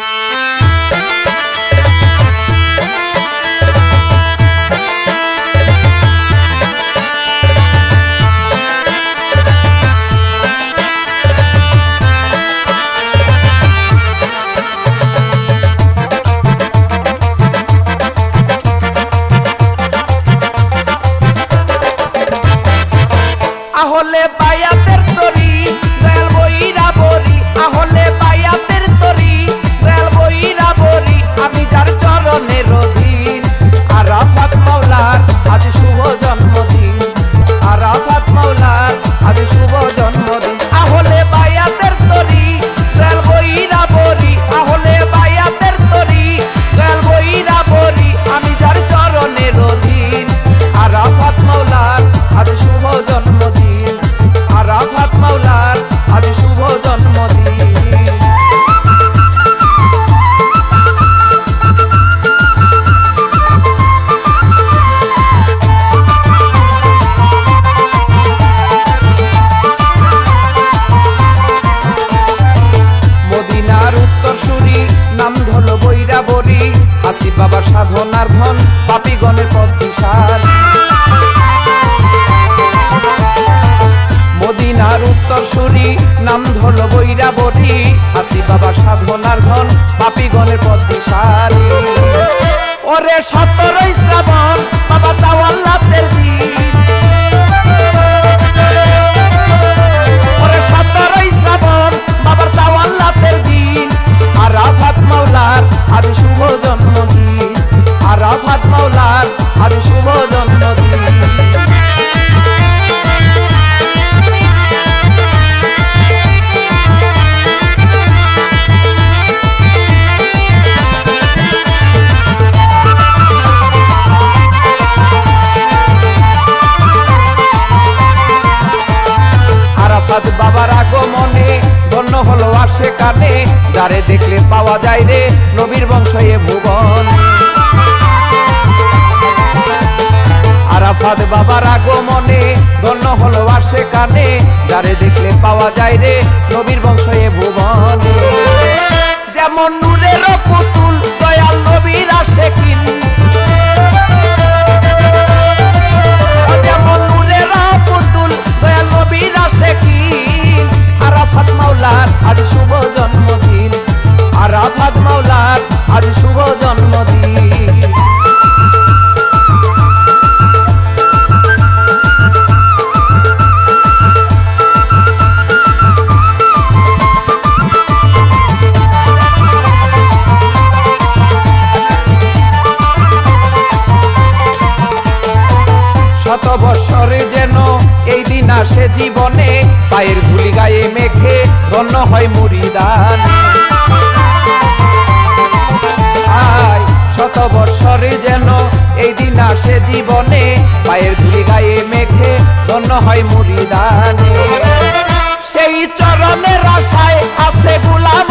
আহলে বায়াতের তরি দয়াল বইরা বরি আহলে বায়াতের তরি। চরণের অধীন বিশাল ওরে সতেরোই আরাফাত বাবার আগমনে ধন্য হলো আসে কানে। যারে দেখলে পাওয়া যায় রে নবীর বংশ এ ভুবন। আরাফাত বাবার আগমনে ধন্য হলো আসে কানে। যারে দেখলে পাওয়া যায় রে নবীর বংশ এ ভুবন। যেমন নূরের পুতুল দয়াল নবীর আসে কিন। বছর যেন এই দিন আসে জীবনে। পায়ের ধুলি গায়ে মেখে ধন্য হয় মুড়িদান শত বছর যেন এই দিন আসে জীবনে। পায়ের ধুলি গায়ে মেখে ধন্য হয় মুড়িদান সেই চরণের আশায় আছে গুলাম